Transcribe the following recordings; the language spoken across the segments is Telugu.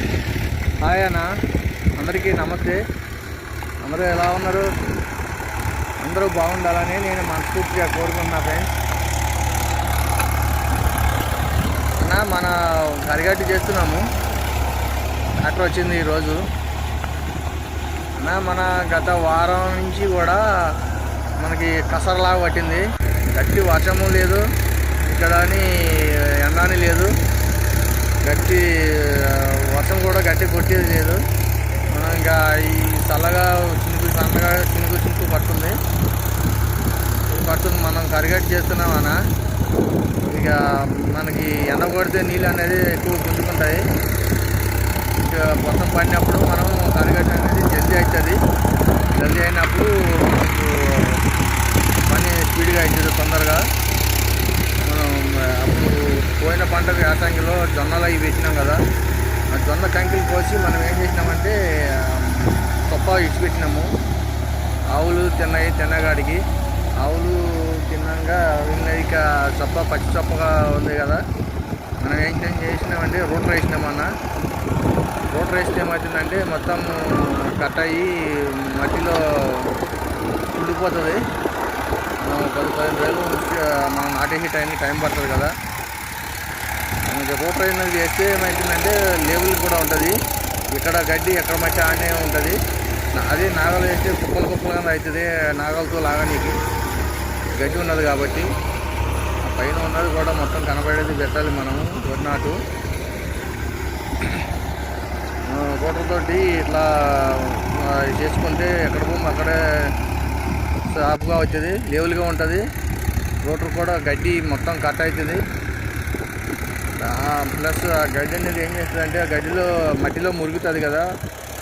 హాయ్ అన్న. అందరికీ నమస్తే. అందరూ ఎలా ఉన్నారు? అందరూ బాగుండాలని నేను మనస్ఫూర్తిగా కోరుకుంటున్నా ఫ్రెండ్స్ అన్న మన కరిగట్టు చేస్తున్నాము. అట్లా వచ్చింది ఈరోజు. అన్న మన గత వారం నుంచి కూడా మనకి కసరలాగా పట్టింది. గట్టి వర్షము లేదు ఇక్కడ అని ఎండాని లేదు. గట్టి వర్షం కూడా గట్టి కొట్టేది లేదు. మనం ఇంకా ఈ చల్లగా చినుకు సన్నగా చినుకు చినుకు పడుతుంది. పడుతుంది. మనం కరిగట్టు చేస్తున్నామన్న ఇక మనకి ఎండ కొడితే నీళ్ళు అనేది ఎక్కువ గుంజుకుంటాయి. ఇక మొత్తం పడినప్పుడు మనం కరిగట్టు అనేది జల్దీ అవుతుంది. జల్దీ అయినప్పుడు మనకు పని స్పీడ్గా అవుతుంది తొందరగా. మనం అప్పుడు పోయిన పంటకు యాసంగిలో జొన్నలు అవి వేసినాం కదా. జొన్న కంకిలు కోసి మనం ఏం చేసినామంటే తొప్ప ఇచ్చిపెట్టినాము ఆవులు తిన్నాయి తిన్నగాడికి. ఆవులు తిన్నాక ఇంకా ఇక చొప్ప పచ్చి చొప్పగా ఉంది కదా. మనం ఏం చేసినామంటే రోటర్ వేసినామన్న రోటర్ వేస్తే ఏమవుతుందంటే మొత్తం కట్ అయ్యి మట్టిలో ఉండిపోతుంది. పది పదిహేను రోజులు మనం నాటేసే టైంకి టైం పడుతుంది కదా. మనకి రోటర్ అనేది చేస్తే ఏమవుతుందంటే లేబుల్ కూడా ఉంటుంది. ఇక్కడ గడ్డి ఎక్కడ మధ్య ఆనే ఉంటుంది. అది అదే నాగలు వేస్తే కుప్పలు కుప్పలుగా అవుతుంది. నాగలతో లాగనీకి. గడ్డి ఉన్నది కాబట్టి పైన ఉన్నది కూడా మొత్తం కనబడేది పెట్టాలి మనము వరి నాటు. తోటి ఇట్లా చేసుకుంటే ఎక్కడ భూమి అక్కడే సాఫ్గా వచ్చేది లేవులుగా ఉంటుంది. రోటర్ కూడా గడ్డి మొత్తం కట్ అవుతుంది. ప్లస్ ఆ గడ్డి అనేది ఏం చేస్తుందంటే ఆ గడ్డిలో మట్టిలో మురుగుతుంది కదా.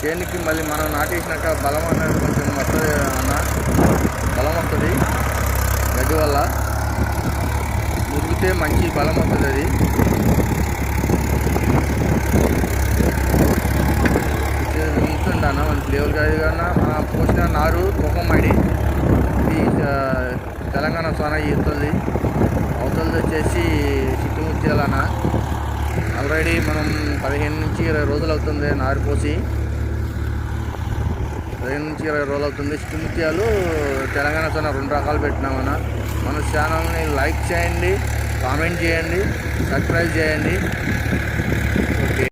చేనికి మళ్ళీ మనం నాటేసినాక బలం అనేది కొంచెం వస్తుంది అన్న? బలం వస్తుంది. గడ్డి వల్ల మురిగితే మంచి బలం వస్తుంది అది. ఇస్తుంటాను మన లేవులు కాదు కన్నా పోసిన నారు తూకం మడి తెలంగాణ సోనా ఇస్తుంది ఆల్రెడీ మనం పదిహేను నుంచి ఇరవై రోజులు అవుతుంది నారు పోసి. పదిహేను నుంచి ఇరవై రోజులు అవుతుంది. చిట్టుముత్యాలు తెలంగాణ సోన రెండు రకాలు పెట్టినామన్న. మన ఛానల్ని లైక్ చేయండి కామెంట్ చేయండి సబ్స్క్రైబ్ చేయండి.